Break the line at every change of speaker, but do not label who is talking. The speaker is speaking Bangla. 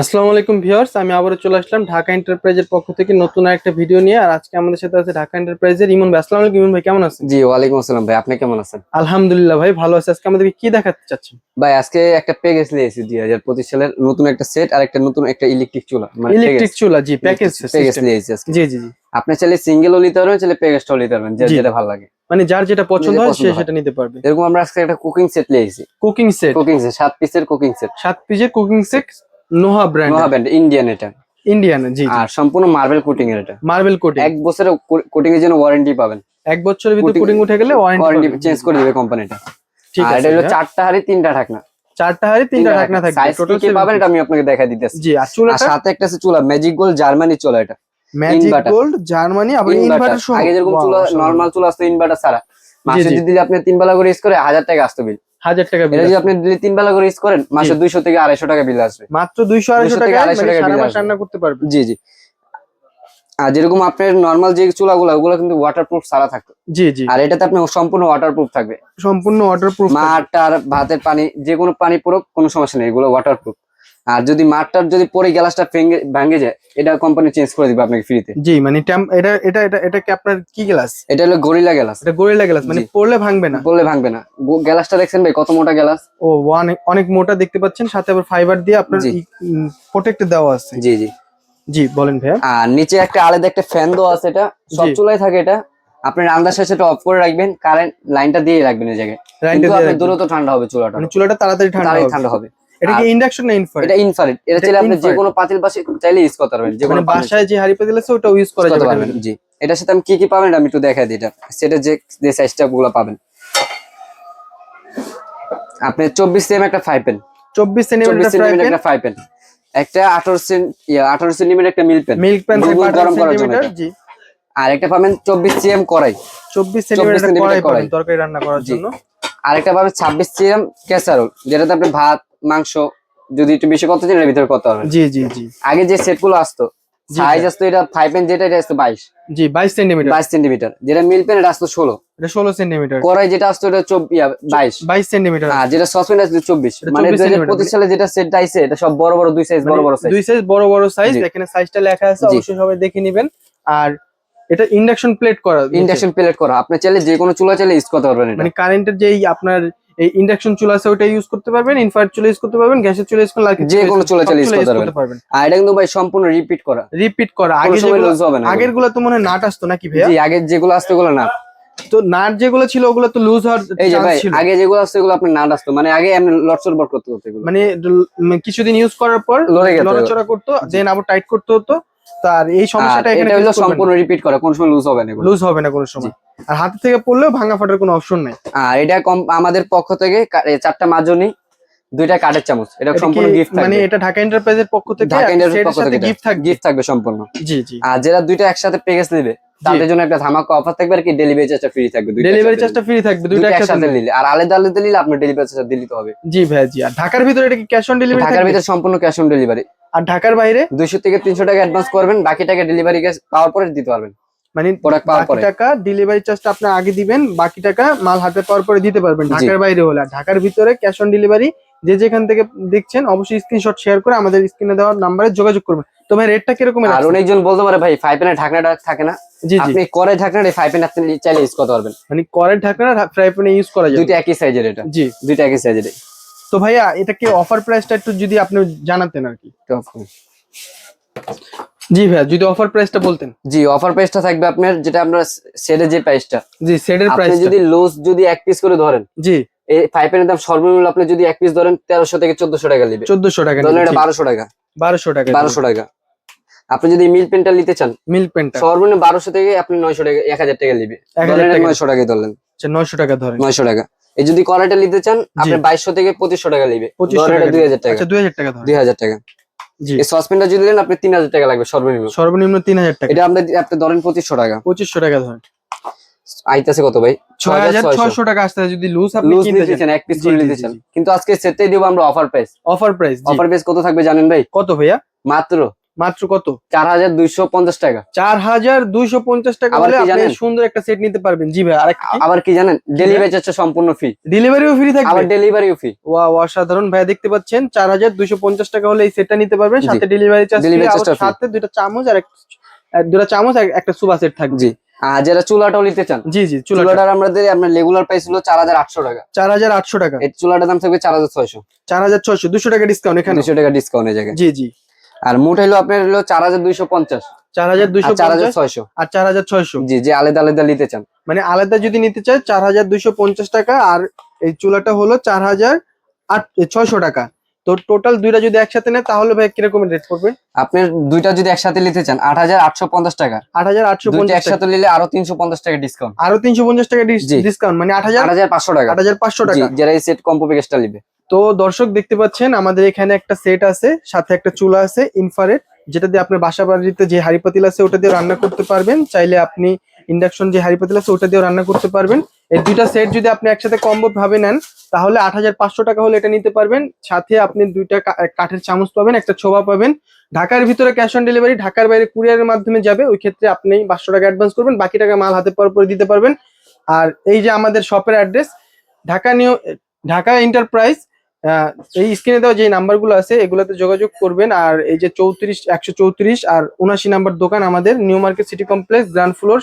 আসসালামু আলাইকুম ভিউয়ার্স আমি আবারও চলে আসলাম ঢাকা এন্টারপ্রাইজের পক্ষ থেকে নতুন একটা ভিডিও নিয়ে আর আজকে আমাদের সাথে আছে ঢাকা এন্টারপ্রাইজের ইমন ভাই। আসসালামু আলাইকুম ইমন ভাই কেমন আছেন?
জি ওয়ালাইকুম আসসালাম ভাই আপনি কেমন আছেন?
আলহামদুলিল্লাহ ভাই ভালো আছে। আজকে আমাদেরকে কি দেখাতে চাচ্ছেন?
ভাই আজকে একটা প্যাকেজ নিয়েছি দুই হাজার পঁচিশ সালের নতুন একটা সেট আর একটা নতুন একটা ইলেকট্রিক চুলা মানে
ইলেকট্রিক চুলা জি প্যাকেজ
প্যাকেজ নিয়েছি আজকে।
জি জি জি।
আপনি চাইলে সিঙ্গেলও নিতে পারবেন চাইলে প্যাকেজটাও নিতে পারবেন যেটা ভালো লাগে।
মানে যার যেটা পছন্দ হয় সে সেটা নিতে পারবে।
এরকম আমরা আজকে একটা কুকিং সেট নিয়েছি
কুকিং সেট
কুকিং সেট সাত পিসের কুকিং সেট
সাত পিসের cooking set Noha brand
Noha brand Indian এটা।
ইন্ডিয়ান জি
আর সম্পূর্ণ মার্বেল কোটিং এর এটা।
মার্বেল কোটিং
এক বছরের কোটিং এর জন্য ওয়ারেন্টি পাবেন।
এক বছরের ভিতরে কোটিং উঠে গেলে
ওয়ারেন্টি চেঞ্জ করে দিবে কোম্পানিটা
ঠিক আছে
এটা হলো চারটা হাড়ি তিনটা ঢাকনা।
চারটা হাড়ি তিনটা ঢাকনা থাকবে।
সাইজ
টোটাল
কি পাবেন এটা আমি আপনাকে দেখাই দিতেছি।
জি আর
আর
চুলাটা
সাথে একটা আছে চুলা ম্যাজিক গোল জার্মানি চুলা এটা।
ম্যাজিক গোল্ড জার্মানি আবার
ইনভার্টার
সহ।
আগে যেরকম চুলা নরমাল চুলা আসতো ইনভার্টার ছাড়া। মাসে যদি আপনি তিন বেলা করে ইউজ করে হাজার টাকা আসতো বিল
হাজার টাকা বিল
যদি আপনি তিন বেলা করে ইউজ করেন মাসে দুইশো থেকে আড়াইশো টাকা বিল আসবে।
মাত্র দুইশো আড়াইশো
200 থেকে
টাকা
250 টাকা
সারা মাস রান্না করতে পারবে
জি জি। আর যেরকম আপনার নর্মাল যে চুলাগুলো ওগুলো কিন্তু ওয়াটারপ্রুফ ছাড়া থাকতো।
জি জি।
আর এটাতে আপনি সম্পূর্ণ ওয়াটারপ্রুফ থাকবে।
সম্পূর্ণ ওয়াটারপ্রুফ
মাঠটার ভাতের পানি যে কোনো পানি পুরো কোনো সমস্যা নেই এগুলো ওয়াটারপ্রুফ আর যদি মাঠটার যদি পরে গ্লাসটা ভেঙে ভাঙে যায় এটা কোম্পানি চেঞ্জ করে দিবে আপনাকে ফ্রিতে
জি মানে এটা এটা এটা এটা কি আপনার কি গ্লাস?
এটা হলো গরিলা গ্লাস
এটা গরিলা গ্লাস মানে। পড়লে ভাঙবে না।
বললে ভাঙবে না। গ্লাসটা দেখছেন ভাই কত মোটা গ্লাস
ও অনেক অনেক মোটা দেখতে পাচ্ছেন সাথে আবার ফাইবার দিয়ে আপনার
জি।
প্রোটেক্ট দেওয়া আছে।
জি জি।
জি বলেন ভাইয়া।
আর নিচে একটা আলাদা একটা ফ্যান দেওয়া আছে এটা। সব। চুলাই থাকে এটা। আপনি রান্নার শেষে এটা অফ করে রাখবেন কারেন্ট লাইনটা দিয়ে রাখবেন এই জায়গায়।
লাইনটা
কিন্তু
দিয়ে।
দ্রুত ঠান্ডা হবে চুলাটা।
মানে চুলাটা তাড়াতাড়ি ঠান্ডা হবে।
ঠান্ডা হবে।
এটা কি ইন্ডাকশন না ইনফ্রারেড
এটা ইনফ্রারেড এটা চাইলে আপনি যে কোনো পাতিল পাশে চাইলে ইউজ করতে পারবেন যে
মানে
কোনো
বাসায় যে হাড়ি পাতিল আছে ওটা ইউজ করা
করতে
যাবে
জি। এটার সাথে আমি কি কি পাবেন আমি একটু দেখাই দিই এটা। সেটা যে যে সাইজটা গুলো পাবেন। আপনি চব্বিশ সিএম একটা ফাইভ পেন
চব্বিশ
চব্বিশ
সেন্টিমিটার ফ্রাই
সেন্টিমিটার একটা ফাইভ পেন একটা আঠারো সেন্ট ইয়া আঠারো সেন্টিমিটার একটা মিল পেন
মিল্ক প্যান
দুধ গরম করার জন্য
জি।
আর একটা পাবেন চব্বিশ সিএম কড়াই।
চব্বিশ
24
সেন্টিমিটার
সেন্টিমিটার
কড়াই তরকারি রান্না করার। জন্য।
আরেকটা পাবেন ছাব্বিশ সিএম ক্যাসারোল যেটাতে আপনি ভাত মাংস যদি একটু বেশি করতে চান এর ভিতরে করতে পারবেন
জি জি জি।
আগে যে সেটগুলো আসতো সাইজ আসতো এটা ফাইভ পেন যেটা এটা আসতো বাইশ।
জি বাইশ সেন্টিমিটার
বাইশ সেন্টিমিটার যেটা মিল পেন এটা আসতো ষোলো।
এটা ষোলো সেন্টিমিটার
কড়াই যেটা আসতো এটা বাইশ।
বাইশ সেন্টিমিটার
আর যেটা সসপেন আসতো চব্বিশ। মানে
24
দুই হাজার পঁচিশ সালে যেটা সেট আইছে এটা সব বড় বড় দুই সাইজ বড় বড় সাইজ
দুই সাইজ বড় বড় সাইজ এখানে সাইজটা লেখা আছে অবশ্যই সবাই দেখে নেবেন। আর এটা ইন্ডাকশন প্লেট করা।
ইন্ডাকশন প্লেট করা। আপনি চাইলে যে কোনো চুলা চাইলে ইউজ করতে পারবেন
মানে কারেন্টের যেই আপনার এই ইন্ডাকশন চুলা আছে ওটা ইউজ করতে পারবেন ইনফ্রারেড চুলা ইউজ করতে পারবেন গ্যাসের চুলা ইউজ কিছু
যে কোনো চুলা চালিয়ে
চুলা
করতে
পারবেন।
আর এটা কিন্তু ভাই সম্পূর্ণ রিপিট করা।
রিপিট করা। আগে যেগুলো
লুজ হবে না
আগেরগুলো তো মনে নাট আসতো নাকি ভাইয়া?
জি আগের যেগুলো আসতো ওগুলো না
তো নাট যেগুলো ছিল ওগুলো তো লুজ হওয়ার
এই যে ভাই আগে যেগুলো আসতো এগুলো আপনি নাট আসতো। মানে আগে লটসর বট করতে করতে
মানে কিছুদিন ইউজ করার পর
লড়ে গেছে
নড়াচড়া করতো দেন আবার টাইট করতে হতো। তার এই সমস্যাটা এখানে
হলো সম্পূর্ণ রিপিট করা কোন সময় লুজ হবে না
লুজ হবে না কোনো সময়। আর হাত থেকে পড়লেও ভাঙা ফাটার কোনো অপশন নাই।
আর এটা কম আমাদের পক্ষ থেকে চারটা মাজনি দুইটা কাঠের চামচ। এটা সম্পূর্ণ গিফট
মানে এটা ঢাকা এন্টারপ্রাইজের পক্ষ থেকে?
ঢাকা
সেটের
পক্ষ থেকে।
গিফট থাকবে?
গিফট থাকবে সম্পূর্ণ।
জি জি।
আর যারা দুইটা একসাথে প্যাকেজ নেবে তাদের জন্য একটা ধামাকা অফার থাকবে আর কি ডেলিভারি চার্জটা ফ্রি থাকবে
ডেলিভারি চার্জটা ফ্রি থাকবে দুইটা একসাথে
নিলে। আর আলাদা আলাদা নিলে আপনার ডেলিভারি চার্জটা দিতে হবে।
জি ভাই জি। আর ঢাকার ভিতরে এটা কি ক্যাশ অন ডেলিভারি
ঢাকার ভিতরে সম্পূর্ণ ক্যাশ অন ডেলিভারি
আর ঢাকার বাইরে?
দুইশো থেকে তিনশো টাকা অ্যাডভান্স করবেন বাকি টাকা ডেলিভারি পাওয়ার পরে দিতে পারবেন।
মানে
প্রোডাক্ট পাওয়ার পরে।
টাকা ডেলিভারি চার্জটা আপনি আগে দিবেন বাকি টাকা মাল হাতে পাওয়ার পরে দিতে পারবেন ঢাকার বাইরে হলে। আর ঢাকার ভিতরে ক্যাশ অন ডেলিভারি যে যেখান থেকে দেখছেন অবশ্যই স্ক্রিনশট শেয়ার করে আমাদের স্ক্রিনে দেওয়ার নাম্বারে যোগাযোগ করবেন। তো ভাই রেটটা কীরকম
আর অনেকজন বলতে পারে ভাই ফাইভ পেনের ঢাকনাটা থাকে না। আপনি করে ঢাকনাটা ফাইভ পেন আপনি চাইলে ইউজ করতে পারবেন।
মানে করের ঢাকনা ফ্রাই প্যানে ইউজ করা যাবে।
দুইটা একই সাইজের এটা।
জি।
দুইটা একই সাইজের
তো ভাইয়া এটা কি অফার প্রাইসটা একটু যদি আপনি জানাতেন আর কি? জি ভাইয়া যদি অফার প্রাইসটা বলতেন।
জি অফার প্রাইসটা থাকবে আপনার যেটা আমরা সেটের যে প্রাইসটা
জি সেটের
আপনি
প্রাইস
যদি লুজ যদি এক পিস করে ধরেন
জি।
এই ফাইভ পেনের দাম সর্বনিম্ন আপনি যদি এক পিস ধরেন তেরোশো থেকে চোদ্দশো টাকা নেবে।
চোদ্দশো টাকা
ধরেন এটা বারোশো টাকা।
বারোশো টাকা।
বারোশো টাকা। আপনি যদি মিল পেনটা নিতে চান
মিল পেনটা
সর্বনিম্ন বারোশো থেকে আপনি নয়শো টাকা এক হাজার টাকা নিবে।
1000
ধরেন
টাকা।
নয়শো টাকায় ধরলেন।
আচ্ছা নয়শো টাকা ধরেন।
নয়শো টাকা। এই যদি কড়াইটা নিতে চান আপনি বাইশশো থেকে পঁচিশশো টাকা নিবে।
টাকা
দুই হাজার টাকা।
আচ্ছা দুই হাজার টাকা
দুই হাজার টাকা।
জি।
এই সসপেনটা যদি নেন আপনি তিন হাজার টাকা লাগবে সর্বনিম্ন।
সর্বনিম্ন তিন হাজার টাকা।
এটা আপনি আপনি ধরেন পঁচিশশো টাকা।
পঁচিশশো টাকা ধরেন।
আইতাছে কত ভাই?
ছয় হাজার ছয়শো। টাকা আসতে যদি লুজ আপনি কিনতে চান।
চান এক পিস করে নিতে চান। কিন্তু আজকে সেটটাই দিব আমরা offer price
offer price
offer price কত থাকবে জানেন ভাই?
কত ভাইয়া?
মাত্র
মাত্র কত?
চার হাজার দুইশো পঞ্চাশ টাকা।
চার হাজার দুইশো পঞ্চাশ টাকা হলে আপনি? সুন্দর একটা সেট নিতে পারবেন। জি ভাই আরেকটা?
আবার কি জানেন? ডেলিভারি চার্জ সম্পূর্ণ ফ্রি
ডেলিভারিও ফ্রি
আবার
থাকবে
ডেলিভারিও ফ্রি
ওয়া অসাধারণ। ভাই দেখতে পাচ্ছেন চার হাজার দুইশো পঞ্চাশ টাকা হলে এই সেটটা নিতে পারবেন। সাথে ডেলিভারি চার্জ সাথে দুইটা চামচ আর দুটা চামচ আর একটা সুবা সেট থাকবে।
জি। আর যারা চুলাটাও নিতে চান
জি জি চুলাটা।
চুলাটার আমাদের আপনার রেগুলার প্রাইস হলো চার হাজার আটশো টাকা।
চার হাজার আটশো টাকা।
এই চুলাটার দাম থাকবে চার হাজার ছয়শো।
চার হাজার ছয়শো দুশো টাকা ডিসকাউন্ট এখানে।
দুশো টাকা ডিসকাউন্ট এই জায়গায়।
জি জি।
আর মোট হলো আপনার হলো চার হাজার দুইশো পঞ্চাশ।
চার হাজার দুইশো
চার হাজার ছয়শো।
আর চার হাজার ছয়শো?
জি যে আলাদা আলাদা নিতে চান।
মানে আলাদা যদি নিতে চায় চার হাজার দুইশো পঞ্চাশ টাকা আর এই চুলাটা হলো চার হাজার আট ছয়শো টাকা। তো টোটাল দুইটা যদি একসাথে তাহলে ভাই কীরকম রেট পড়বে?
আপনার দুইটা যদি একসাথে নিতে চান আট হাজার আটশো পঞ্চাশ টাকা।
আট হাজার আটশো পঞ্চাশ
একসাথে নিলে আরও তিনশো পঞ্চাশ টাকা ডিসকাউন্ট
আরও তিনশো পঞ্চাশ টাকা। ডিসকাউন্ট মানে আট হাজার
আট হাজার পাঁচশো টাকা।
আট হাজার পাঁচশো টাকা।
যারা এই সেট কম্পো প্যাকেজটা নিবে।
তো দর্শক দেখতে পাচ্ছেন, আমাদের এখানে একটা সেট আছে, সাথে একটা চুলা আছে ইনফারেট যেটা দিয়ে আপনার বাসা বাড়িতে যে হাড়ি পাতিল আছে ওটা দিয়ে রান্না করতে পারবেন। চাইলে আপনি ইন্ডাকশন যে হাড়ি পাতিল আছে ওটা দিয়েও রান্না করতে পারবেন। এই দুইটা সেট যদি আপনি একসাথে কম্বো ভাবে নেন, তাহলে আট হাজার পাঁচশো টাকা হলে এটা নিতে পারবেন। সাথে আপনি দুইটা কাঠের চামচ পাবেন, একটা ছোবা পাবেন। ঢাকার ভিতরে ক্যাশ অন ডেলিভারি ঢাকার বাইরে কুরিয়ারের মাধ্যমে যাবে, ওই ক্ষেত্রে আপনি পাঁচশো টাকা অ্যাডভান্স করবেন, বাকি টাকা মাল হাতে পর পরে দিতে পারবেন। আর এই যে আমাদের শপের address Dhaka new Dhaka enterprise এই স্ক্রিনে দেওয়া যে নাম্বারগুলো আছে, এগুলোতে যোগাযোগ করবেন। আর এই যে চৌত্রিশ, একশো চৌত্রিশ আর উনাশি নাম্বার দোকান আমাদের, new market city complex, ground floor